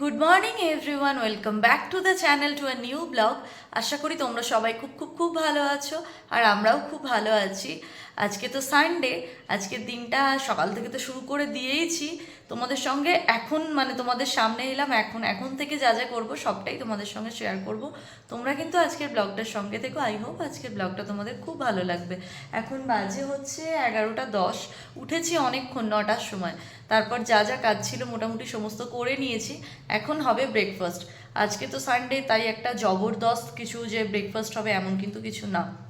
Good morning everyone welcome back to the channel to a new blog আশা করি তোমরা সবাই খুব খুব খুব ভালো আছো আর আমরাও খুব ভালো আছি। আজকে তো সানডে আজকের দিনটা সকাল থেকে তো শুরু করে দিয়েইছি। তোমাদের সঙ্গে এখন মানে তোমাদের সামনে এলাম, এখন এখন থেকে যা যা করব, সবটাই তোমাদের সঙ্গে শেয়ার করব। তোমরা কিন্তু আজকের ব্লগটার সঙ্গে থেকো। আই হোপ আজকের ব্লগটা তোমাদের খুব ভালো লাগবে। এখন বাজে হচ্ছে এগারোটা দশ। উঠেছি অনেকক্ষণ, নটার সময়। তারপর যা যা কাজ ছিল মোটামুটি সমস্ত করে নিয়েছি। এখন হবে ব্রেকফাস্ট আজকে তো সানডে তাই একটা জবরদস্ত কিছু যে ব্রেকফাস্ট হবে এমন কিন্তু কিছু না।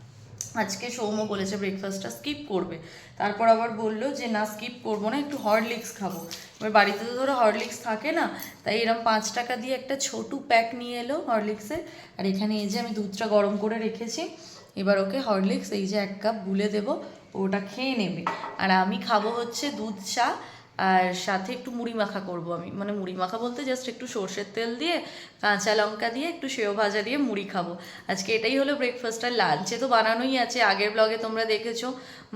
আজকে সৌম্য বলেছে ব্রেকফাস্টটা স্কিপ করবে। তারপর আবার বলল যে, না স্কিপ করব না, একটু হরলিক্স খাব। এবার বাড়িতে তো ধরো হরলিক্স থাকে না, তাই এরকম পাঁচ টাকা দিয়ে একটা ছোটু প্যাক নিয়ে এলো হরলিক্সের আর এখানে এই যে আমি দুধটা গরম করে রেখেছি, এবার ওকে হরলিক্স এই যে এক কাপ গুলে দেবো, ওটা খেয়ে নেবে। আর আমি খাব হচ্ছে দুধ চা আর সাথে একটু মুড়ি মাখা করব আমি। মানে মুড়ি মাখা বলতে জাস্ট একটু সর্ষের তেল দিয়ে কাঁচা লঙ্কা দিয়ে একটু সেও ভাজা দিয়ে মুড়ি খাব। আজকে এটাই হলো ব্রেকফাস্ট আর লাঞ্চে তো বানানোই আছে। আগের ব্লগে তোমরা দেখেছ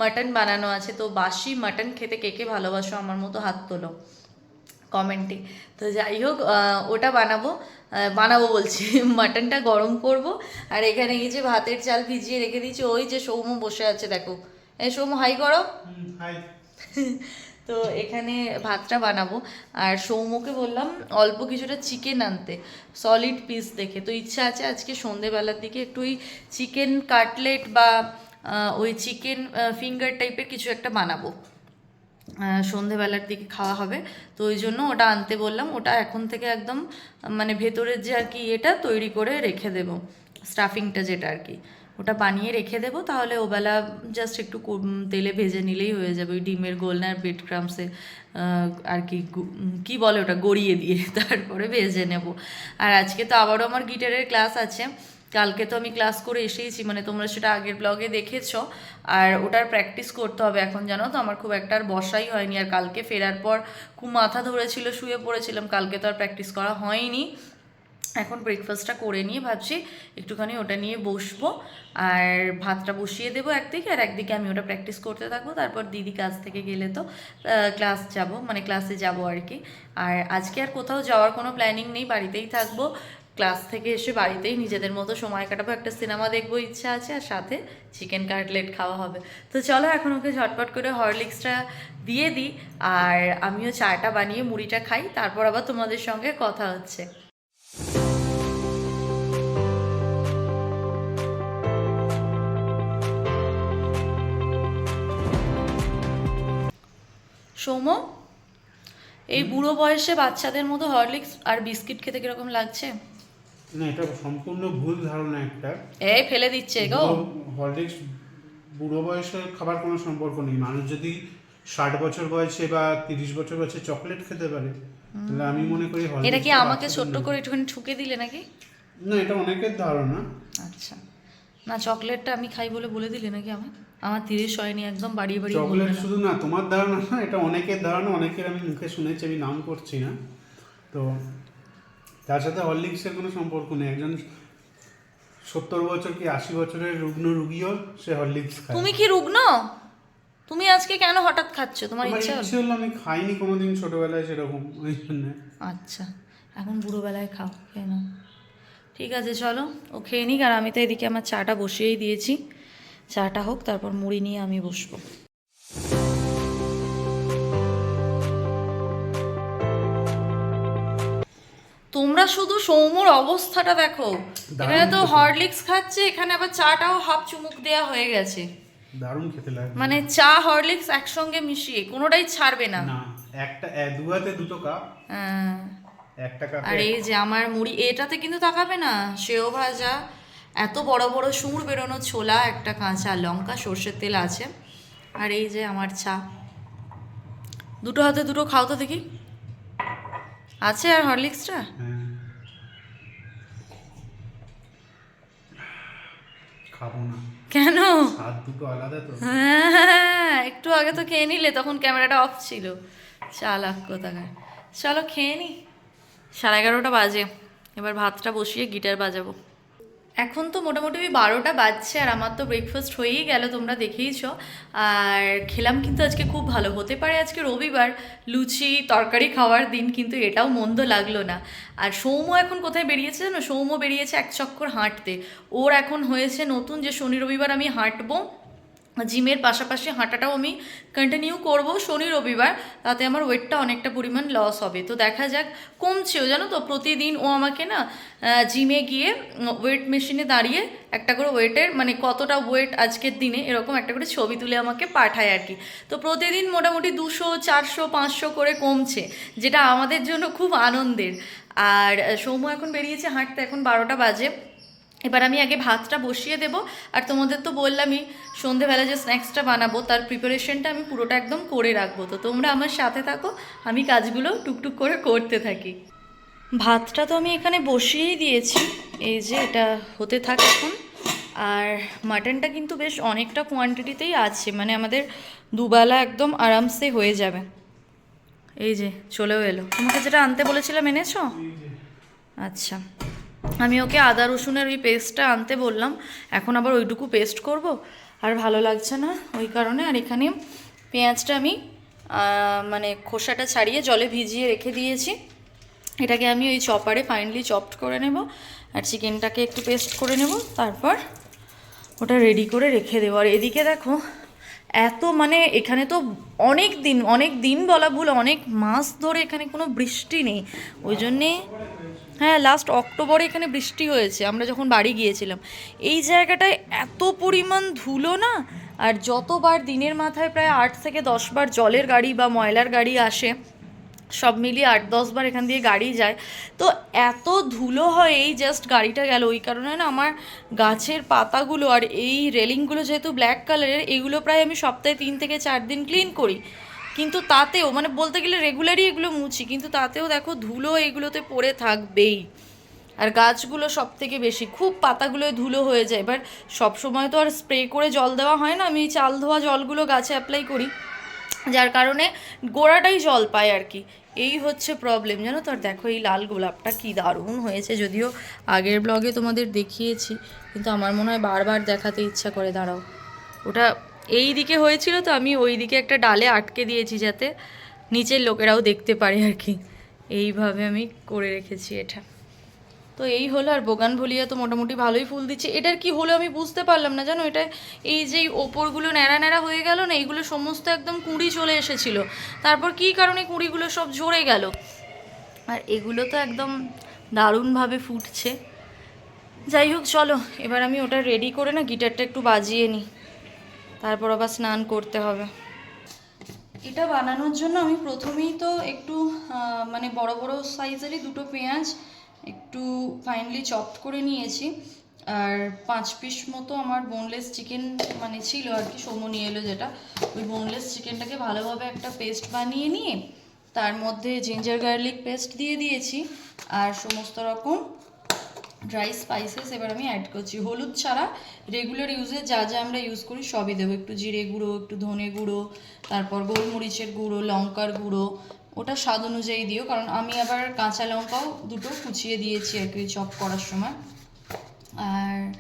মাটন বানানো আছে। তো বাসি মাটন খেতে কে কে ভালোবাসো আমার মতো হাত তোলো কমেন্টে। তো যাই হোক ওটা বানাবো। বানাবো বলছি। মাটনটা গরম করব। আর এখানে এই যে ভাতের চাল ভিজিয়ে রেখে দিয়েছি ওই যে সৌম্য বসে আছে দেখো। এই সৌম্য হাই করো। হাই তো এখানে ভাতটা বানাবো। আর সৌম্যকে বললাম অল্প কিছুটা চিকেন আনতে সলিড পিস দেখে। তো ইচ্ছা আছে আজকে সন্ধেবেলার দিকে একটু ওই চিকেন কাটলেট বা ওই চিকেন ফিঙ্গার টাইপের কিছু একটা বানাবো। সন্ধেবেলার দিকে খাওয়া হবে। তো ওই জন্য ওটা আনতে বললাম। ওটা এখন থেকে একদম মানে ভেতরের যে আর কি এটা তৈরি করে রেখে দেবো। স্টাফিংটা যেটা আর কি। ওটা বানিয়ে রেখে দেবো, তাহলে ওবেলা জাস্ট একটু তেলে ভেজে নিলেই হয়ে যাবে। ওই ডিমের গোলনা আর ব্রেড ক্রামসে আর কি কি বলে ওটা, গড়িয়ে দিয়ে তারপরে ভেজে নেব। আর আজকে তো আবারও আমার গিটারের ক্লাস আছে, কালকে তো আমি ক্লাস করে এসেইছি মানে তোমরা সেটা আগের ব্লগে দেখেছ। আর ওটার প্র্যাকটিস করতে হবে এখন, জানো তো? আমার খুব একটা আর বসাই হয়নি, আর কালকে ফেরার পর খুব মাথা ধরেছিল, শুয়ে পড়েছিলাম, কালকে তো আর প্র্যাকটিস করা হয়নি। এখন ব্রেকফাস্টটা করে নিয়ে ভাবছি একটুখানি ওটা নিয়ে বসবো। আর ভাতটা বসিয়ে দেবো একদিকে, আর একদিকে আমি ওটা প্র্যাকটিস করতে থাকব। তারপর দিদি কাজ থেকে গেলে তো ক্লাস যাব মানে ক্লাসে যাব আর কি। আর আজকে আর কোথাও যাওয়ার কোনো প্ল্যানিং নেই, বাড়িতেই থাকব। ক্লাস থেকে এসে বাড়িতেই নিজেদের মতো সময় কাটাবো, একটা সিনেমা দেখব ইচ্ছা আছে, আর সাথে চিকেন কাটলেট খাওয়া হবে। তো চলো এখন ওকে ঝটপট করে হরলিক্সটা দিয়ে দিই, আর আমিও চাটা বানিয়ে মুড়িটা খাই, তারপর আবার তোমাদের সঙ্গে কথা হচ্ছে। সৌম এই বুড়ো বয়সে বাচ্চাদের মতো হরলিক্স আর বিস্কিট খেতে কীরকম লাগছে? না এটা সম্পূর্ণ ভুল ধারণা একটা। এই ফেলে দিচ্ছে গো। হরলিক্স বুড়ো বয়সের খাবার কোনো সম্পর্ক নেই। মানুষ যদি ষাট বছর বয়সে বা তিরিশ বছর বয়সে চকলেট খেতে পারে তাহলে আমি মনে করি এটা কি আমাকে ছোট্ট করে একটুখানি ঠুকে দিলে নাকি? না এটা অনেকের ধারণা। আচ্ছা। না চকলেটটা আমি খাই বলে বলে দিলে নাকি আমার আমার তিরিশ হয়নি একদম বাড়িয়ে বাড়িয়ে চকলেট শুধু না তোমার ধারণা না এটা অনেকের ধারণা অনেকের আমি মুখে শুনেছি আমি নাম করছি না। তো তার সাথে হরলিক্সের কোনো সম্পর্ক নেই একজন সত্তর বছর কি আশি বছরের রুগ্ন রুগীও সে হরলিক্স খায়। তুমি কি রুগ্ন? তুমি আজকে কেন হঠাৎ খাচ্ছ? তোমার ইচ্ছা হলো? আমি খাইনি কোনোদিন ছোটবেলায় সেরকম ওই জন্য। আচ্ছা এখন বুড়োবেলায় খাও কেন? ঠিক আছে চলো ও খেয়ে নিক আর আমি তো এদিকে আমার চাটা বসিয়েই দিয়েছি। চাটা হোক তারপর মুড়ি নিয়ে আমি বসবো। তোমরা শুধু সৌম্যর অবস্থাটা দেখো। এখানে তো। হরলিক্স খাচ্ছে এখানে আবার চাটাও হাফ চুমুক দেয়া হয়ে গেছে। দারুণ খেতে লাগে মানে চা হরলিক্স একসঙ্গে মিশিয়ে কোনোটাই ছাড়বে না। না একটা এ- দু হাতে দুটো কাপ। হ্যাঁ। একটা কাপে আর এই যে আমার মুড়ি এটাতে কিন্তু তাকাবে না সেও ভাজা এত বড় বড় সুর বেরোনো ছোলা একটা কাঁচা লঙ্কা সর্ষের তেল আছে। আর এই যে আমার চা। দুটো হাতে দুটো খাও তো দেখি। আছে আর হরলিক্সটা। খাব না। কেন? হ্যাঁ একটু আগে তো খেয়ে নিলে তখন ক্যামেরাটা অফ ছিল। চালাক কোথাকার। চলো খেয়ে নি। সাড়ে এগারোটা বাজে। এবার ভাতটা বসিয়ে গিটার বাজাবো। এখন তো মোটামুটি ওই বারোটা বাজছে আর আমার তো ব্রেকফাস্ট হয়েই গেল, তোমরা দেখেইছ। আর খেলাম কিন্তু আজকে খুব ভালো, হতে পারে আজকে রবিবার। লুচি, তরকারি খাওয়ার দিন কিন্তু এটাও মন্দ লাগল না। আর সৌম্য এখন কোথায় বেরিয়েছে জানো? সৌম্য বেরিয়েছে এক চক্কর হাঁটতে। ওর এখন হয়েছে নতুন যে শনি রবিবার আমি হাঁটবো জিমের পাশাপাশি হাঁটাটাও আমি কন্টিনিউ করব শনি, রবিবার। তাতে আমার ওয়েটটা অনেকটা পরিমাণ লস হবে। তো দেখা যাক, কমছেও, জানো তো? প্রতিদিন ও আমাকে না জিমে গিয়ে ওয়েট মেশিনে দাঁড়িয়ে একটা করে ওয়েটের মানে কতটা ওয়েট আজকের দিনে, এরকম একটা করে ছবি তুলে আমাকে পাঠায় আর কি। তো প্রতিদিন মোটামুটি দুশো, চারশো, পাঁচশো করে কমছে, যেটা আমাদের জন্য খুব আনন্দের। আর সৌম্য এখন বেরিয়েছে হাঁটতে, এখন বারোটা বাজে। এবার আমি আগে ভাতটা বসিয়ে দেব। আর তোমাদের তো বললামই সন্ধেবেলা যে স্ন্যাক্সটা বানাবো তার প্রিপারেশনটা আমি পুরোটা একদম করে রাখব। তো তোমরা আমার সাথে থাকো আমি কাজগুলো টুকটুক করে করতে থাকি। ভাতটা তো আমি এখানে বসিয়েই দিয়েছি এই যে এটা হতে থাক এখন। আর মাটনটা কিন্তু বেশ অনেকটা কোয়ান্টিটিতেই আছে মানে আমাদের দুবেলা একদম আরামসে হয়ে যাবে। এই যে চলেও এলো। তোমাকে যেটা আনতে বলেছিলাম এনেছো? আচ্ছা। আমি ওকে আদা রসুনের ওই পেস্টটা আনতে বললাম। এখন আবার ওইটুকু পেস্ট করব। আর ভালো লাগছে না ওই কারণে। আর এখানে পেঁয়াজটা আমি মানে খোসাটা ছাড়িয়ে জলে ভিজিয়ে রেখে দিয়েছি। এটাকে আমি ওই চপারে ফাইনলি চপড করে নেব। আর চিকেনটাকে একটু পেস্ট করে নেব। তারপর ওটা রেডি করে রেখে দেবো। আর এদিকে দেখো, এত মানে এখানে তো অনেক দিন অনেক দিন বলা ভুল, অনেক মাস ধরে এখানে কোনো বৃষ্টি নেই। ওই জন্যে হ্যাঁ লাস্ট অক্টোবরে এখানে বৃষ্টি হয়েছে, আমরা যখন বাড়ি গিয়েছিলাম। এই জায়গাটায় এত পরিমাণ ধুলো না? আর যতবার দিনের মাথায় প্রায় আট থেকে দশবার জলের গাড়ি বা ময়লার গাড়ি আসে, সব মিলিয়ে আট দশবার এখান দিয়ে গাড়ি যায়, তো এত ধুলো হয় এই জাস্ট গাড়িটা গেল। ওই কারণে না আমার গাছের পাতাগুলো আর এই রেলিংগুলো যেহেতু ব্ল্যাক কালারের এগুলো প্রায় আমি সপ্তাহে তিন থেকে চার দিন ক্লিন করি। কিন্তু তাতেও মানে বলতে গেলে রেগুলারই এগুলো মুছি, কিন্তু তাতেও দেখো ধুলো এগুলোতে পড়ে থাকবেই। আর গাছগুলো সব থেকে বেশি, খুব পাতাগুলো ধুলো হয়ে যায় এবার সব সময় তো আর স্প্রে করে জল দেওয়া হয় না, আমি চাল ধোয়া জলগুলো গাছে অ্যাপ্লাই করি। যার কারণে গোড়াটাই জল পায় আর কি। এই হচ্ছে প্রবলেম জানো তো? আর দেখো এই লাল গোলাপটা কি দারুণ হয়েছে, যদিও আগের ব্লগে তোমাদের দেখিয়েছি, কিন্তু আমার মনে হয় বারবার দেখাতে ইচ্ছা করে, দাঁড়াও। ওটা এই দিকে হয়েছিল তো, আমি ওই দিকে একটা ডালে আটকে দিয়েছি যাতে নিচের লোকেরাও দেখতে পারে আর কি। এইভাবে আমি করে রেখেছি এটা। তো এই হলো, আর বোগান ভলিয়া তো মোটামুটি ভালোই ফুল দিচ্ছে। এটার কি হলো আমি বুঝতে পারলাম না, জানো? এটা এই যে ওপরগুলো ন্যাড়া ন্যাড়া হয়ে গেল না, এইগুলো সমস্ত একদম কুঁড়ি চলে এসেছিল। তারপর কী কারণে কুঁড়িগুলো সব ঝরে গেল? আর এগুলো তো একদম দারুণভাবে ফুটছে। যাই হোক, চলো, এবার আমি ওটা রেডি করে না, গিটারটা একটু বাজিয়ে নিই। তারপর আবার স্নান করতে হবে। এটা বানানোর জন্য আমি প্রথমেই তো একটু মানে বড় বড় সাইজেরই দুটো পেঁয়াজ একটু ফাইনলি চপ করে নিয়েছি। আর পাঁচ পিস মতো আমার বোনলেস চিকেন মানে ছিল আর কি, সমু নিয়ে এলো যেটা। ওই বোনলেস চিকেনটাকে ভালোভাবে একটা পেস্ট বানিয়ে নিয়ে তার মধ্যে জিঞ্জার গার্লিক পেস্ট দিয়ে দিয়েছি। আর সমস্ত রকম ড্রাই স্পাইসেস এবার আমি অ্যাড করছি। হলুদ ছাড়া রেগুলার ইউজে যা যা আমরা ইউজ করি সবই দেবো। একটু জিরে গুঁড়ো, একটু ধনে গুঁড়ো, তারপর গোলমরিচের গুঁড়ো, লঙ্কার গুঁড়ো, ওটা স্বাদ অনুযায়ী দিও। কারণ আমি আবার কাঁচা লঙ্কাও দুটো কুচিয়ে দিয়েছি আর কি চপ করার সময়। আর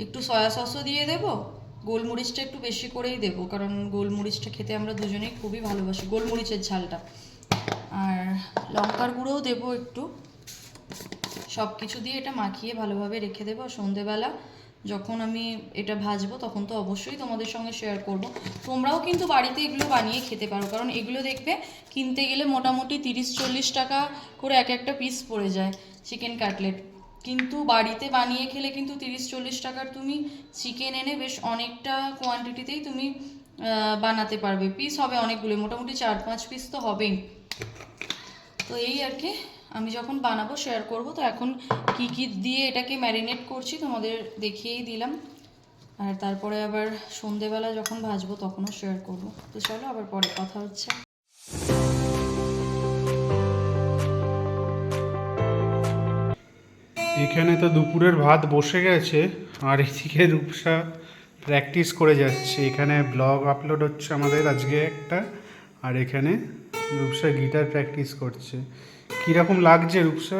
একটু সয়া সসও দিয়ে দেবো। গোলমরিচটা একটু বেশি করেই দেবো। কারণ গোলমরিচটা খেতে আমরা দুজনেই খুবই ভালোবাসি, গোলমরিচের ঝালটা। আর লঙ্কার গুঁড়োও দেবো একটু। সব কিছু দিয়ে এটা মাখিয়ে ভালোভাবে রেখে দেবো। আর সন্ধেবেলা যখন আমি এটা ভাজবো, তখন তো অবশ্যই তোমাদের সঙ্গে শেয়ার করব। তোমরাও কিন্তু বাড়িতে এগুলো বানিয়ে খেতে পারো, কারণ এগুলো দেখবে কিনতে গেলে মোটামুটি তিরিশ চল্লিশ টাকা করে এক একটা পিস পড়ে যায় চিকেন কাটলেট কিন্তু বাড়িতে বানিয়ে খেলে কিন্তু তিরিশ চল্লিশ টাকার তুমি চিকেন এনে বেশ অনেকটা কোয়ান্টিটিতেই তুমি বানাতে পারবে। পিস হবে অনেকগুলো মোটামুটি চার পাঁচ পিস তো হবেই। তো এই আর কি। আমি যখন বানাবো শেয়ার করব, তো এখন কি কি দিয়ে এটাকে ম্যারিনেট করছি তোমাদের দেখিয়েই দিলাম। আর তারপরে আবার সন্ধেবেলা যখন ভাজবো তখনও শেয়ার করব। তো চলো আবার পরে কথা হচ্ছে। এখানে তো দুপুরের ভাত বসে গেছে, আর এদিকে রূপসা প্র্যাকটিস করে যাচ্ছে। এখানে ব্লগ আপলোড হচ্ছে আমাদের আজকে একটা, আর এখানে রূপসা গিটার প্র্যাকটিস করছে। কীরকম লাগছে রূপসা?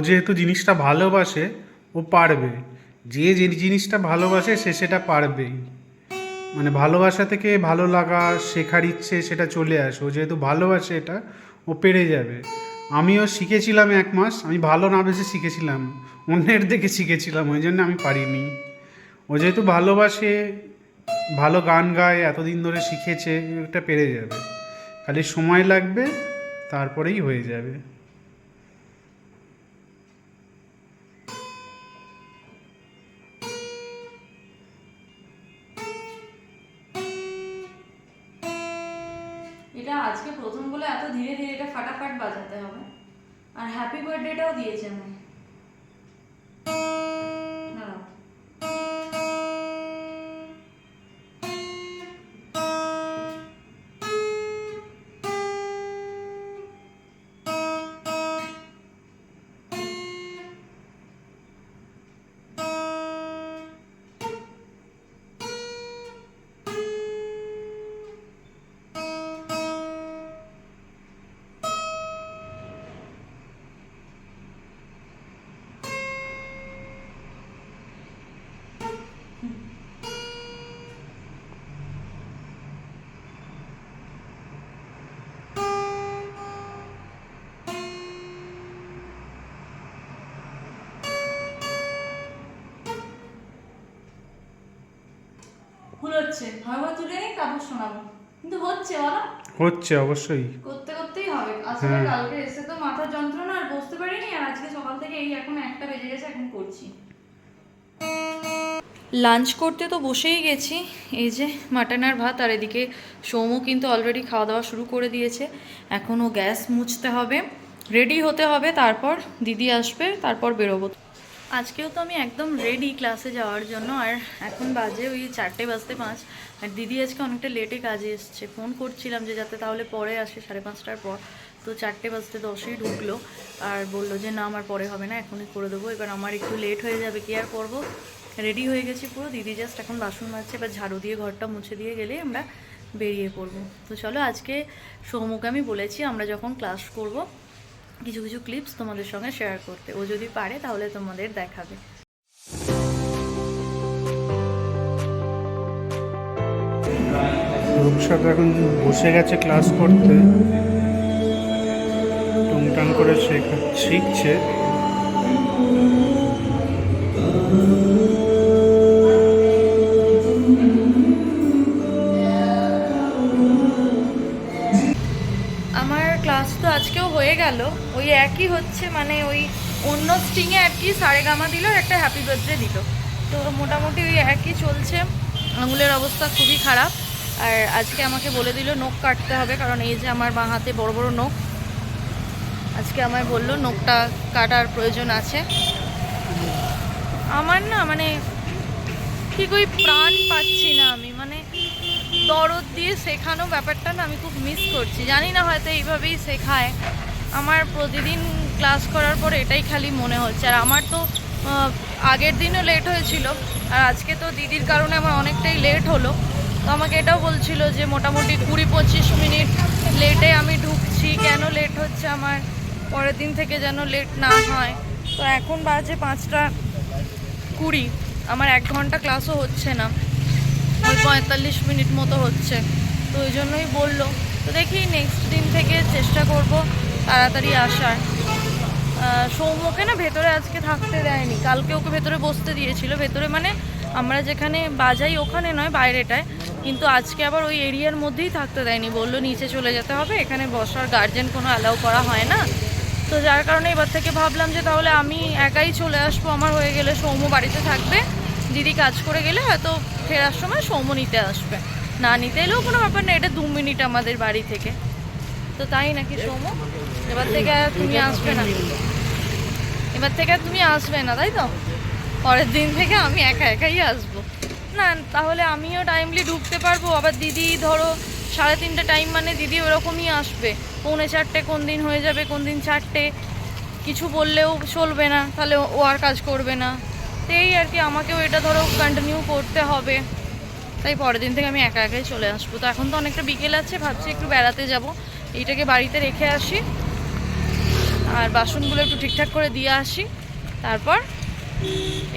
যেহেতু জিনিসটা ভালোবাসে, ও পারবে। যে যে জিনিসটা ভালোবাসে, সে সেটা পারবেই। মানে ভালোবাসা থেকে ভালো লাগা, শেখার ইচ্ছে, সেটা চলে আসে। ও যেহেতু ভালোবাসে এটা, ও পেরে যাবে। আমিও শিখেছিলাম এক মাস। আমি ভালো না বেশি শিখেছিলাম। অন্যের দেখে শিখেছিলাম। ওই জন্য আমি পারিনি। ও যেহেতু ভালোবাসে, ভালো গান গায়, এতদিন ধরে শিখেছে এটা পেরে যাবে। খালি সময় লাগবে, তারপরেই হয়ে যাবে। আজকে প্রথম বলে এত ধীরে ধীরে এটা ফাটাফাট বাজাতে হবে। আর হ্যাপি বার্থডেটাও দিয়েছে আমায়। তুলে নিই তারপর শোনাবো। কিন্তু হচ্ছে বলো? হচ্ছে অবশ্যই। করতে করতেই হবে। আসলে। কালকে এসে তো মাথার যন্ত্রণা আর বসতে পারিনি আর আজকে সকাল থেকে এই এখন একটা বেজে গেছে এখন করছি। লাঞ্চ করতে তো বসেই গেছি। এই যে মাটন আর ভাত আর এদিকে সৌমু কিন্তু অলরেডি খাওয়া দাওয়া শুরু করে দিয়েছে। এখনও গ্যাস মুছতে হবে। রেডি হতে হবে তারপর দিদি আসবে তারপর বেরোবো। আজকেও তো আমি একদম রেডি ক্লাসে যাওয়ার জন্য, আর এখন বাজে ওই চারটে বাজতে পাঁচ। আর দিদি আজকে অনেকটা লেটে কাজে এসছে। ফোন করছিলাম যে যাতে তাহলে পরে আসে, সাড়ে পাঁচটার পর। তো চারটে বাজতে দশেই ঢুকলো, আর বলল যে না, আমার পরে হবে না, এখনই করে দেবো। এবার আমার একটু লেট হয়ে যাবে, কি আর করব? রেডি হয়ে গেছি পুরো, দিদি জাস্ট এখন বাসন মাজছে, এবার ঝাড়ু দিয়ে ঘরটা মুছে দিয়ে গেলেই আমরা বেরিয়ে পড়ব। তো চলো আজকে সৌমুকে আমি বলেছি, আমরা যখন ক্লাস করব কিছু কিছু ক্লিপস তোমাদের সঙ্গে শেয়ার করতে। ও যদি পারে, তাহলে তোমাদের দেখাবে। রূপসাদ এখন বসে গেছে ক্লাস করতে। টুংটাং করে শেখা শিখছে। আজকেও হয়ে গেল। ওই একই হচ্ছে মানে ওই অন্য স্ট্রিংয়ে আর কি সারেগামা দিল, আর একটা হ্যাপি বার্থডে দিল। তো মোটামুটি ওই একই চলছে। আঙুলের অবস্থা খুবই খারাপ। আর আজকে আমাকে বলে দিল, নখ কাটতে হবে, কারণ এই যে আমার বাঁ হাতে বড় বড় নখ। আজকে আমায় বলল, নখটা কাটার প্রয়োজন আছে। আমার না মানে ঠিক ওই প্রাণ পাচ্ছি না আমি। দরদ দিয়ে শেখানো ব্যাপারটা না আমি খুব মিস করছি। জানি না হয়তো এইভাবেই শেখায়। আমার প্রতিদিন ক্লাস করার পর এটাই খালি মনে হচ্ছে। আর আমার তো আগের দিনও লেট হয়েছিল। আর আজকে তো দিদির কারণে আমার অনেকটাই লেট হলো। তো আমাকে এটাও বলছিল যে মোটামুটি কুড়ি পঁচিশ মিনিট লেটে আমি ঢুকছি। কেন লেট হচ্ছে আমার? পরের দিন থেকে যেন লেট না হয়। তো এখন বাজে পাঁচটা কুড়ি। আমার এক ঘণ্টা ক্লাসও হচ্ছে না। ওই পঁয়তাল্লিশ মিনিট মতো হচ্ছে। তো ওই জন্যই বলল, তো দেখি নেক্সট দিন থেকে চেষ্টা করব তাড়াতাড়ি আসার। সৌম্যকে না ভেতরে আজকে থাকতে দেয়নি। কালকে ওকে ভেতরে বসতে দিয়েছিল। ভেতরে মানে আমরা যেখানে বাজাই ওখানে নয়, বাইরেটায়। কিন্তু আজকে আবার ওই এরিয়ার মধ্যেই থাকতে দেয়নি। বলল, নিচে চলে যেতে হবে। এখানে বসার গার্জেন কোনো অ্যালাউ করা হয় না। তো যার কারণে এবার থেকে ভাবলাম যে তাহলে আমি একাই চলে আসব। আমার হয়ে গেলে সৌম্য বাড়িতে থাকবে। দিদি কাজ করে গেলে হয়তো ফেরার সময় সৌম্য নিতে আসবে। না নিতে এলেও কোনো ব্যাপার না, এটা দু মিনিট আমাদের বাড়ি থেকে। তো তাই নাকি সৌম্য? এবার থেকে তুমি আসবে না। এবার থেকে তুমি আসবে না, তাই তো? পরের দিন থেকে আমি একা একাই আসব। না, তাহলে আমিও টাইমলি ঢুকতে পারব। আবার দিদি, ধরো, সাড়ে তিনটে টাইম মানে দিদি ওরকমই আসবে। পৌনে চারটে কোন দিন হয়ে যাবে, কোন দিন চারটে। কিছু বললেও চলবে না, তাহলে ও আর কাজ করবে না। এই আর কি আমাকেও এটা ধরো কন্টিনিউ করতে হবে। তাই পরের দিন থেকে আমি একা একাই চলে আসব। তো এখন তো অনেকটা বিকেল আছে ভাবছি একটু বেড়াতে যাব। এইটাকে বাড়িতে রেখে আসি। আর বাসনগুলো একটু ঠিকঠাক করে দিয়ে আসি। তারপর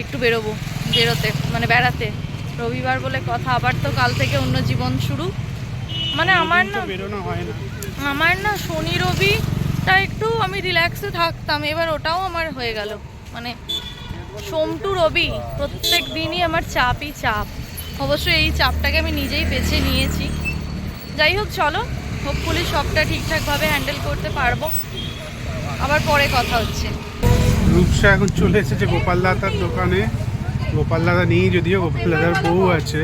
একটু বেরোবো বেরোতে মানে বেড়াতে। রবিবার বলে কথা আবার তো কাল থেকে অন্য জীবন শুরু। মানে আমার না বেরোনো হয় না। আমার না শনি রবিটা একটু আমি রিল্যাক্সে থাকতাম। এবার ওটাও আমার হয়ে গেল। মানে সোম টু রবি প্রত্যেক দিনই আমার চাপই চাপ। অবশ্য এই চাপটাকে আমি নিজেই বেছে নিয়েছি। যাই হোক চলো। হোপফুলি সবটা ঠিকঠাকভাবে হ্যান্ডেল করতে পারব। আবার পরে কথা হচ্ছে। রূপসা এখন চলে এসেছে গোপাল দাতার দোকানে। গোপাল দাদা নেই যদিও গোপাল দাদার বউ আছে।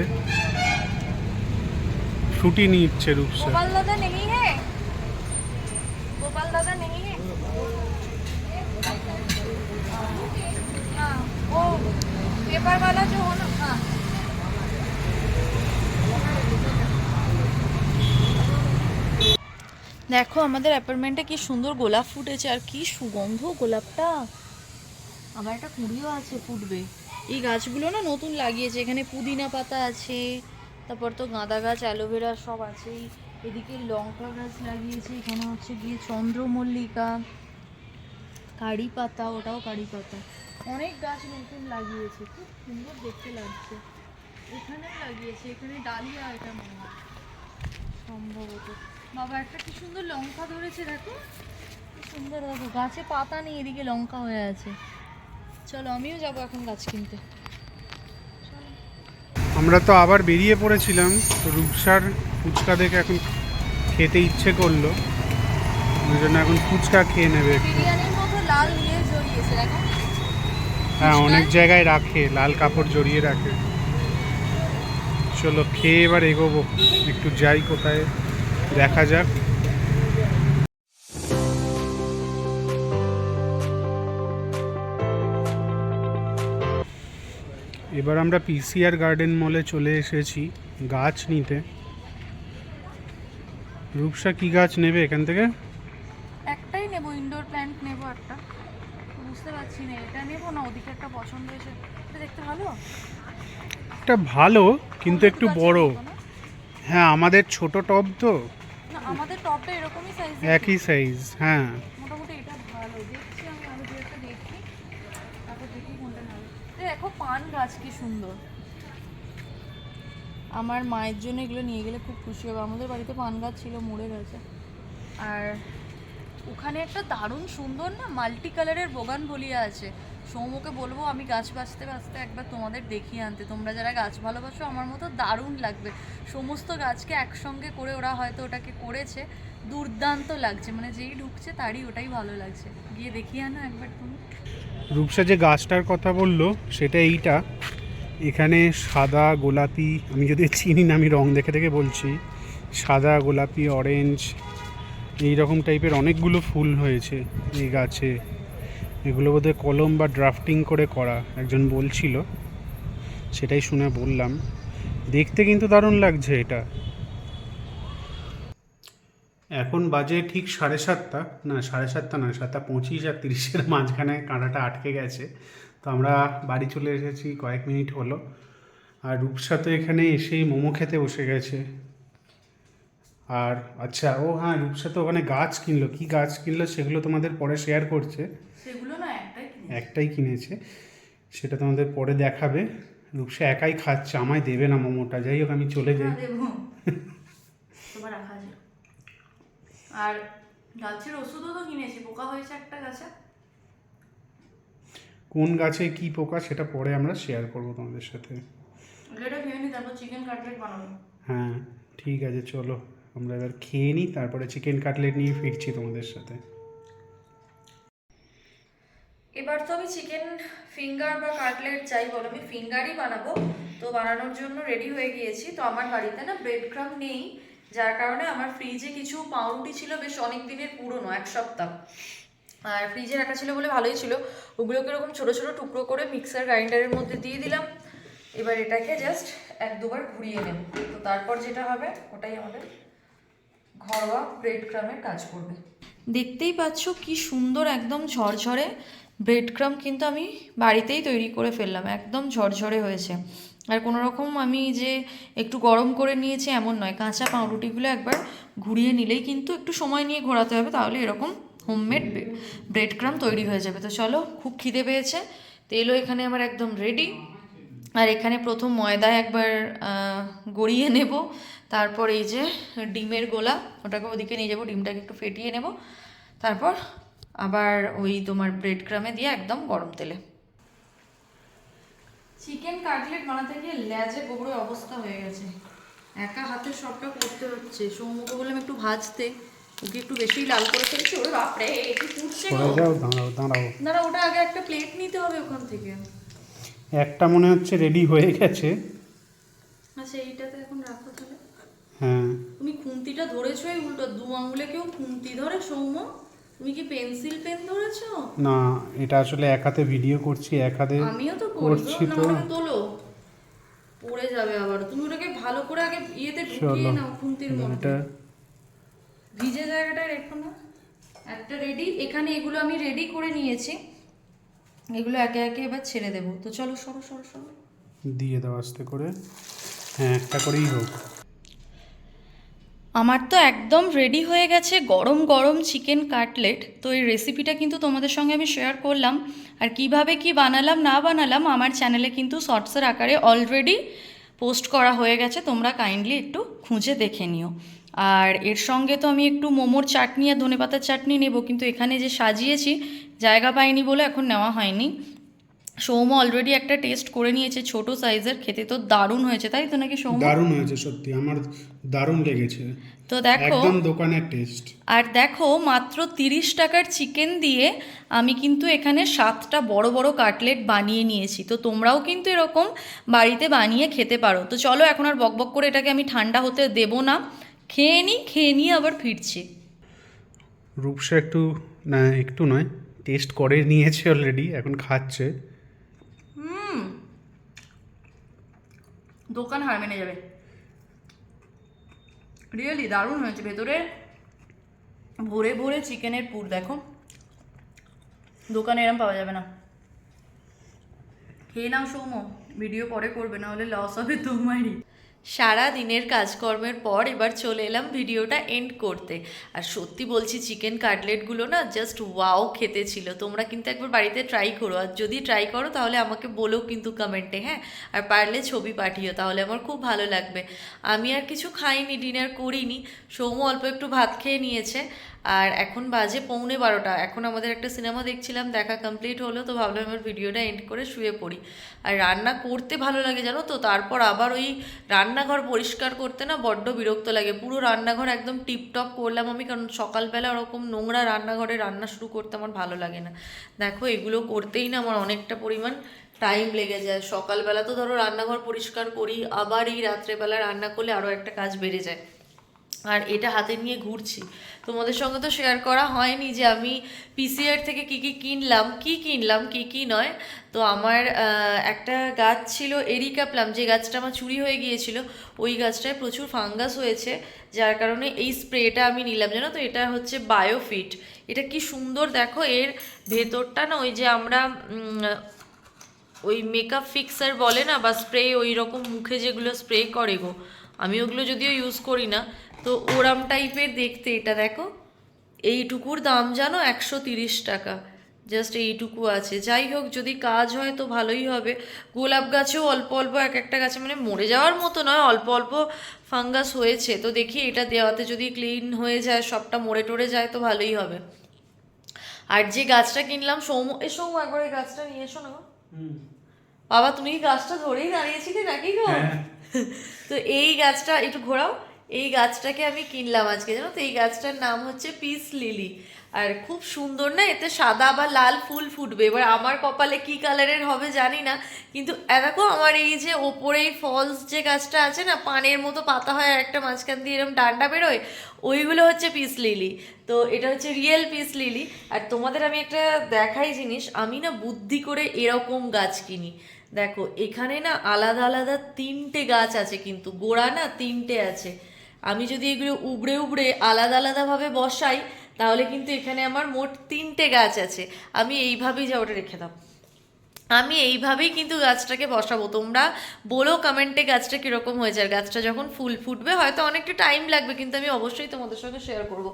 ছুটি নিচ্ছে রূপসা। গোপাল দাদা নেই হ্যাঁ গোপাল দাদা নেই वो पेपर वाला जो हो ना हाँ দেখো আমাদের অ্যাপার্টমেন্টে কি সুন্দর গোলাপ ফুটেছে আর কি সুগন্ধ গোলাপটা আবার একটা কুড়িও আছে ফুটবে এই গাছগুলো না নতুন লাগিয়েছে এখানে পুদিনা পাতা আছে তারপর তো গাঁদা গাছ অ্যালোভেরা সব আছেই এদিকে লঙ্কা গাছ লাগিয়েছে এখানে হচ্ছে গিয়ে চন্দ্রমল্লিকা কারি পাতা ওটাও কারি পাতা অনেক গাছ নতুন লাগিয়েছে খুব সুন্দর দেখতে লাগছে। এখানে লাগিয়েছে এখানে ডালিয়া এটা মনে হয়। সম্ভবত। বাবা একটা কি সুন্দর লঙ্কা ধরেছে দেখো। সুন্দর দেখো গাছে পাতা নেই এদিকে লঙ্কা হয়ে আছে। চলো আমিও যাব এখন গাছ কিনতে। আমরা তো আবার বেরিয়ে পড়েছিলাম তো রূপসার ফুচকা দেখে এখন খেতে ইচ্ছে করল। ওই জন্য এখন ফুচকা খেয়ে নেবে বিরিয়ানির মতো লাল ইয়ে জড়িয়েছে দেখো। হ্যাঁ অনেক জায়গায় রাখে লাল কাপড় জড়িয়ে রাখে। চলো খেয়ে এবার এগোবো। একটু যাই কোথায় দেখা যাক। এবার আমরা পিসিআর গার্ডেন মলে চলে এসেছি গাছ নিতে। রূপসা কি গাছ নেবে এখান থেকে? একটাই নেব ইনডোর প্ল্যান্ট নেব একটা। বুঝতে পারছি না এটা নেব না? ওদিকে একটা পছন্দ হয়েছে। এটা দেখতে ভালো? এটা ভালো কিন্তু একটু বড়। হ্যাঁ আমাদের ছোট টব তো। না আমাদের টপটা এরকমই সাইজ একই সাইজ হ্যাঁ। মোটামুটি এটা ভালো। দেখছি আমি আরও দু একটা দেখি। তারপর দেখি কোনটা ভালো দেখো পান গাছ কি সুন্দর। আমার মায়ের জন্য এগুলো নিয়ে গেলে খুব খুশি হবে। আমাদের বাড়িতে পান গাছ ছিল মরে গেছে। আর ওখানে একটা দারুণ সুন্দর না মাল্টি কালারের বোগান বলিয়া আছে। সৌমকে বলব, আমি গাছ বাঁচতে বাঁচতে একবার তোমাদের দেখিয়ে আনতে। তোমরা যারা গাছ ভালোবাসো, আমার মতো দারুণ লাগবে। সমস্ত গাছকে একসঙ্গে করে ওরা হয়তো ওটাকে করেছে। দুর্দান্ত লাগছে। মানে যেই ঢুকছে তারই ওটাই ভালো লাগছে। গিয়ে দেখিয়ে আনো একবার তুমি। রূপসা যে গাছটার কথা বলল, সেটা এইটা। এখানে সাদা গোলাপি, আমি যদি চিনি না, আমি রং দেখে দেখে বলছি। সাদা গোলাপি অরেঞ্জ এই রকম টাইপের অনেকগুলো ফুল হয়েছে এই গাছে। এগুলো বোধহয় কলম বা ড্রাফটিং করে করা, একজন বলছিল। সেটাই শুনে বললাম। দেখতে কিন্তু দারুণ লাগছে এটা। এখন বাজে ঠিক সাড়ে সাতটা। না, সাড়ে সাতটা না সাতটা পঁচিশ আর তিরিশের মাঝখানে কাঁটাটা আটকে গেছে। তো আমরা বাড়ি চলে এসেছি, কয়েক মিনিট হলো। আর রূপসা তো এখানে এসেই মোমো খেতে বসে গেছে। আর আচ্ছা ও হ্যাঁ রূপসা তো ওখানে গাছ কিনলো। কি গাছ কিনলো সেগুলো তোমাদের পরে শেয়ার করছে। সেগুলো না একটাই একটাই কিনেছে। সেটা তোমাদের পরে দেখাবে। রূপসা একাই খাচ্ছে আমায় দেবে না মোমোটা। যাই হোক আমি চলে যাই। আর গাছের ওষুধও তো কিনেছি। পোকা হয়েছে একটা গাছে। কোন গাছে কি পোকা সেটা পরে আমরা শেয়ার করব তোমাদের সাথে। এটা ভেবে নি তারপর চিকেন কাটলেট বানাবো। হ্যাঁ ঠিক আছে চলো। আমরা এবার খেয়ে নিই, তারপরে চিকেন কাটলেট নিয়ে ফিরছি তোমাদের সাথে। এবার তো আমি চিকেন ফিঙ্গার বা কাটলেট চাই বলো, আমি ফিঙ্গারই বানাবো। তো বানানোর জন্য রেডি হয়ে গিয়েছি। তো আমার বাড়িতে না ব্রেড ক্রাম নেই, যার কারণে আমার ফ্রিজে কিছু পাউরুটি ছিল, বেশ অনেক দিনের পুরনো, এক সপ্তাহ। আর ফ্রিজে রাখা ছিল বলে ভালোই ছিল। ওগুলোকে এরকম ছোটো ছোটো টুকরো করে মিক্সার গ্রাইন্ডারের মধ্যে দিয়ে দিলাম। এবার এটাকে জাস্ট এক দুবার ঘুরিয়ে নেব। তো তারপর যেটা হবে, ওটাই আমাদের ঘরোয়া ব্রেড ক্রামের কাজ করবে। দেখতেই পাচ্ছ কি সুন্দর একদম ঝরঝরে ব্রেড ক্রাম কিন্তু আমি বাড়িতেই তৈরি করে ফেললাম, একদম ঝরঝরে হয়েছে। আর কোনো রকম আমি যে একটু গরম করে নিয়েছি এমন নয়, কাঁচা পাউরুটিগুলো একবার ঘুরিয়ে নিলেই কিন্তু একটু সময় নিয়ে ঘোরাতে হবে, তাহলে এরকম হোমমেড ব্রেড ক্রাম তৈরি হয়ে যাবে। তো চলো, খুব খিদে পেয়েছে, তেলও এখানে আমার একদম রেডি আর এখানে প্রথম ময়দা একবার গড়িয়ে নেব। তারপর এই যে ডিমের গোলা ওটাকে ওদিকে নিয়ে যাব ডিমটাকে একটু ফেটিয়ে নেব। তারপর আবার ওই তোমার ব্রেড ক্রামে দিয়ে একদম গরম তেলে। চিকেন কাটলেট বানাতে গিয়ে ল্যাজে গোবরের অবস্থা হয়ে গেছে। একা হাতে সবটা করতে হচ্ছে। সৌমুখে বললাম একটু ভাজতে। ওকে একটু বেশি লাল করে ফেলছে। ওরে বাপরে একটু দাঁড়াও দাঁড়াও। ওটা আগে একটা প্লেট নিতে হবে ওখান থেকে। একটা মনে হচ্ছে রেডি হয়ে গেছে। আচ্ছা এইটাতে এখন রাখো তাহলে। হ্যাঁ। তুমি খুন্তিটা ধরেছো এই উল্টো দু আঙুলে কেউ খুন্তি ধরে সৌম্য? তুমি কি পেন্সিল পেন ধরেছো? না এটা আসলে এক হাতে ভিডিও করছি এক হাতে আমিও তো করছি তো। তো। তোলো। পড়ে যাবে আবার। তুমি ওটাকে ভালো করে আগে ইয়েতে ঢুকিয়ে নাও খুন্তির মধ্যে। এটা ভিজে জায়গাটা রেখো না। একটা রেডি এখানে এগুলো আমি রেডি করে নিয়েছি। এগুলো একে একে এবার ছেড়ে দেবো। তো চলো সরো সরো সরো। দিয়ে দাও আস্তে করে। হ্যাঁ একটা করেই হোক। আমার তো একদম রেডি হয়ে গেছে গরম গরম চিকেন কাটলেট তো এই রেসিপিটা কিন্তু তোমাদের সঙ্গে আমি শেয়ার করলাম। আর কীভাবে কি বানালাম, না বানালাম, আমার চ্যানেলে কিন্তু শর্টসের আকারে অলরেডি পোস্ট করা হয়ে গেছে। তোমরা কাইন্ডলি একটু খুঁজে দেখে নিও। আর এর সঙ্গে তো আমি একটু মোমোর চাটনি আর ধনেপাতার চাটনি নেব, কিন্তু এখানে যে সাজিয়েছি, জায়গা পাইনি বলে এখন নেওয়া হয়নি। সৌম অলরেডি একটা টেস্ট করে নিয়েছে, ছোট সাইজের খেতে তো দারুণ হয়েছে, তাই তো নাকি সৌম দারুণ হয়েছে সত্যি। আমার দারুণ লেগেছে। তো দেখো একদম দোকানের টেস্ট আর দেখো মাত্র তিরিশ টাকার চিকেন দিয়ে আমি কিন্তু এখানে সাতটা বড় বড় কাটলেট বানিয়ে নিয়েছি। তো তোমরাও কিন্তু এরকম বাড়িতে বানিয়ে খেতে পারো। তো চলো এখন আর বকবক করে এটাকে আমি ঠান্ডা হতে দেবো না। খেয়ে নিই খেয়ে নিয়ে আবার ফিরছি। রূপসা একটু না একটু নয় টেস্ট করে নিয়েছে অলরেডি এখন খাচ্ছে। দোকান হার মেনে যাবে। রিয়েলি দারুণ হয়েছে। ভেতরে ভরে ভরে চিকেনের পুর, দেখো। দোকানে এরম পাওয়া যাবে না। খেয়ে নাও সৌম ভিডিও পরে করবে না হলে লস হবে তোমারই। সারা দিনের কাজকর্মের পর এবার চলে এলাম ভিডিওটা এন্ড করতে। আর সত্যি বলছি চিকেন কাটলেটগুলো না জাস্ট ওয়াও খেতে ছিল। তোমরা কিন্তু একবার বাড়িতে ট্রাই করো। আর যদি ট্রাই করো, তাহলে আমাকে বলো কিন্তু কমেন্টে হ্যাঁ? আর পারলে ছবি পাঠিও, তাহলে আমার খুব ভালো লাগবে। আমি আর কিছু খাইনি ডিনার করিনি। সৌম্য অল্প একটু ভাত খেয়ে নিয়েছে। আর এখন বাজে পৌনে বারোটা। এখন আমাদের একটা সিনেমা দেখছিলাম, দেখা কমপ্লিট হলো, তো ভাবলাম আমার ভিডিওটা এন্ড করে শুয়ে পড়ি। আর রান্না করতে ভালো লাগে জানো তো, তারপর আবার ওই রান্নাঘর পরিষ্কার করতে না বড্ড বিরক্ত লাগে। পুরো রান্নাঘর একদম টিপটপ করলাম আমি, কারণ সকালবেলা ওরকম নোংরা রান্নাঘরে রান্না শুরু করতে আমার ভালো লাগে না। দেখো, এগুলো করতেই না আমার অনেকটা পরিমাণ টাইম লেগে যায়। সকালবেলা তো ধরো রান্নাঘর পরিষ্কার করি, আবার এই রাত্রেবেলা রান্না করলে আরও একটা কাজ বেড়ে যায়। আর এটা হাতে নিয়ে ঘুরছি। তোমাদের সঙ্গে তো শেয়ার করা হয়নি যে আমি পিসিআর থেকে কি কি কিনলাম কি কিনলাম, কি কি নয়। তো আমার একটা গাছ ছিল এরিকা প্লাম যে গাছটা আমার চুরি হয়ে গিয়েছিল, ওই গাছটায় প্রচুর ফাঙ্গাস হয়েছে, যার কারণে এই স্প্রেটা আমি নিলাম। জানো তো, এটা হচ্ছে বায়োফিট এটা কি সুন্দর দেখো, এর ভেতরটা না ওই যে আমরা ওই মেকআপ ফিক্সার বলে না, বা স্প্রে ওই রকম মুখে যেগুলো স্প্রে করে গো। আমি ওগুলো যদিও ইউজ করি না তো ওরাম টাইপের দেখতে এটা দেখো। এইটুকুর দাম জানো? একশো তিরিশ টাকা। জাস্ট এইটুকু আছে। যাই হোক যদি কাজ হয় তো ভালোই হবে। গোলাপ গাছেও অল্প অল্প এক একটা গাছে মানে মরে যাওয়ার মতো নয় অল্প অল্প ফাঙ্গাস হয়েছে। তো দেখি এটা দেওয়াতে যদি ক্লিন হয়ে যায় সবটা মরে টরে যায় তো ভালোই হবে। আর যে গাছটা কিনলাম সৌম এ সৌম একবার এই গাছটা নিয়ে এসো না বাবা তুমি কি গাছটা ধরেই দাঁড়িয়েছিলে নাকি গো? হ্যাঁ। তো এই গাছটা একটু ঘোরাও। এই গাছটাকে আমি কিনলাম আজকে, জানো তো? এই গাছটার নাম হচ্ছে পিস লিলি। আর খুব সুন্দর না? এতে সাদা বা লাল ফুল ফুটবে। এবার আমার কপালে কি কালারের হবে জানি না। কিন্তু দেখো আমার এই যে ওপরে এই ফলস যে গাছটা আছে না, পানের মতো পাতা হয় একটা মাঝখান দিয়ে এরকম ডান্ডা বেরোয়, ওইগুলো হচ্ছে পিস লিলি। তো এটা হচ্ছে রিয়েল পিস লিলি। আর তোমাদের আমি একটা দেখাই জিনিস, আমি না বুদ্ধি করে এরকম গাছ কিনি। দেখো, এখানে না আলাদা আলাদা তিনটে গাছ আছে কিন্তু, গোড়া না তিনটে আছে। আমি যদি এগুলো উবড়ে উবড়ে আলাদা আলাদাভাবে বসাই, তাহলে কিন্তু এখানে আমার মোট তিনটে গাছ আছে। আমি এইভাবেই যা ওটা রেখে দাও। আমি এইভাবেই কিন্তু গাছটাকে বসাবো। তোমরা বলো কমেন্টে গাছটা কীরকম হয়েছে। আর গাছটা যখন ফুল ফুটবে, হয়তো অনেকটা টাইম লাগবে, কিন্তু আমি অবশ্যই তোমাদের সঙ্গে শেয়ার করব।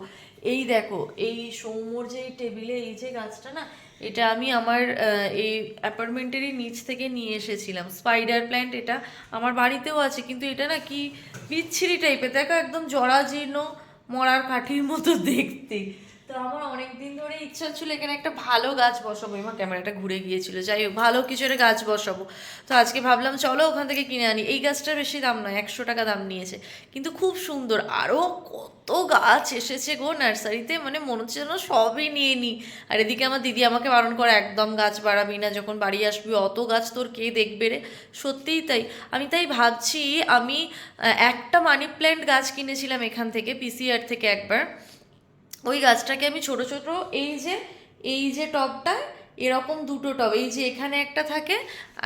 এই দেখো, এই সৌম্যর যে টেবিলে এই যে গাছটা না, এটা আমি আমার এই অ্যাপার্টমেন্টেরই নিচ থেকে নিয়ে এসেছিলাম। স্পাইডার প্ল্যান্ট এটা আমার বাড়িতেও আছে, কিন্তু এটা না কি বিচ্ছিরি টাইপের দেখো একদম জরাজীর্ণ মরার কাঠির মতো দেখতে। তো আমার অনেক দিন ধরে ইচ্ছা ছিল এখানে একটা ভালো গাছ বসাবো। আমার ক্যামেরাটা ঘুরে গিয়েছিল। যাই হোক, ভালো কিছু একটা গাছ বসাবো। তো আজকে ভাবলাম, চলো ওখান থেকে কিনে আনি। এই গাছটার বেশি দাম নয়, একশো টাকা দাম নিয়েছে। কিন্তু খুব সুন্দর। আরও কত গাছ এসেছে গো নার্সারিতে মানে মনে হচ্ছে যেন সবই নিয়ে নিই আর এদিকে আমার দিদি আমাকে বারণ করে, একদম গাছ বাড়াবি না, যখন বাড়ি আসবি অত গাছ তোর কে দেখবে রে? সত্যিই তাই। আমি তাই ভাবছি, আমি একটা মানি প্ল্যান্ট গাছ কিনেছিলাম এখান থেকে, পিসিআর থেকে একবার। ওই গাছটাকে আমি ছোট ছোট, এই যে এই যে টবটা এরকম দুটো টব, এই যে এখানে একটা থাকে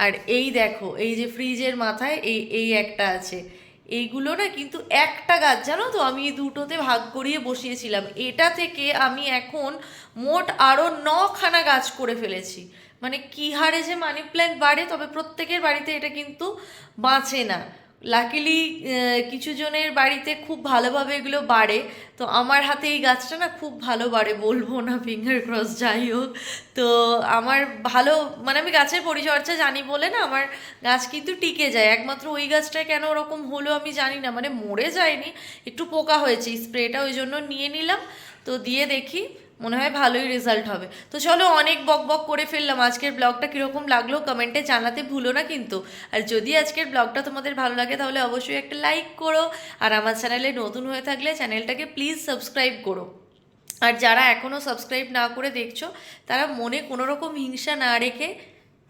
আর এই দেখো, এই যে ফ্রিজের মাথায় এই এই একটা আছে। এইগুলো না কিন্তু একটা গাছ, জানো তো, আমি এই দুটোতে ভাগ করিয়ে বসিয়েছিলাম। এটা থেকে আমি এখন মোট আরও নখানা গাছ করে ফেলেছি। মানে কি হারে যে মানি প্ল্যান্ট বাড়ে, তবে প্রত্যেকের বাড়িতে এটা কিন্তু বাঁচে না। লাকিলি কিছু জনের বাড়িতে খুব ভালোভাবে এগুলো বাড়ে। তো আমার হাতে এই গাছটা না খুব ভালো বাড়ে, বলব না ফিঙ্গার ক্রস যাই হোক। তো আমার ভালো মানে আমি গাছের পরিচর্যা জানি বলে না আমার গাছ কিন্তু টিকে যায়। একমাত্র ওই গাছটা কেন ওরকম হলো আমি জানি না মানে মরে যায়নি, একটু পোকা হয়েছে। স্প্রেটা ওই জন্য নিয়ে নিলাম। তো দিয়ে দেখি মনে হয় ভালোই রেজাল্ট হবে। তো চলো অনেক বক বক করে ফেললাম। আজকের ব্লগটা কীরকম লাগল কমেন্টে জানাতে ভুলো না কিন্তু। আর যদি আজকের ব্লগটা তোমাদের ভালো লাগে তাহলে অবশ্যই একটা লাইক করো। আর আমার চ্যানেলে নতুন হয়ে থাকলে চ্যানেলটাকে প্লিজ সাবস্ক্রাইব করো। আর যারা এখনও সাবস্ক্রাইব না করে দেখছ, তারা মনে কোনো রকম হিংসা না রেখে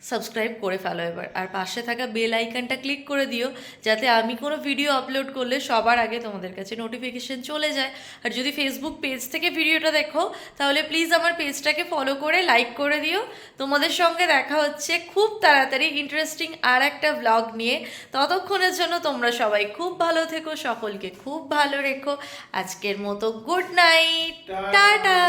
সাবস্ক্রাইব করে ফেলো এবার। আর পাশে থাকা বেল আইকনটা ক্লিক করে দিও যাতে আমি কোনো ভিডিও আপলোড করলে সবার আগে তোমাদের কাছে নোটিফিকেশন চলে যায়। আর যদি ফেসবুক পেজ থেকে ভিডিওটা দেখো তাহলে প্লিজ আমার পেজটাকে ফলো করে লাইক করে দিও। তোমাদের সঙ্গে দেখা হচ্ছে খুব তাড়াতাড়ি ইন্টারেস্টিং আর একটা ব্লগ নিয়ে। ততক্ষণের জন্য তোমরা সবাই খুব ভালো থেকো সকলকে খুব ভালো রেখো। আজকের মতো গুড নাইট টাটা।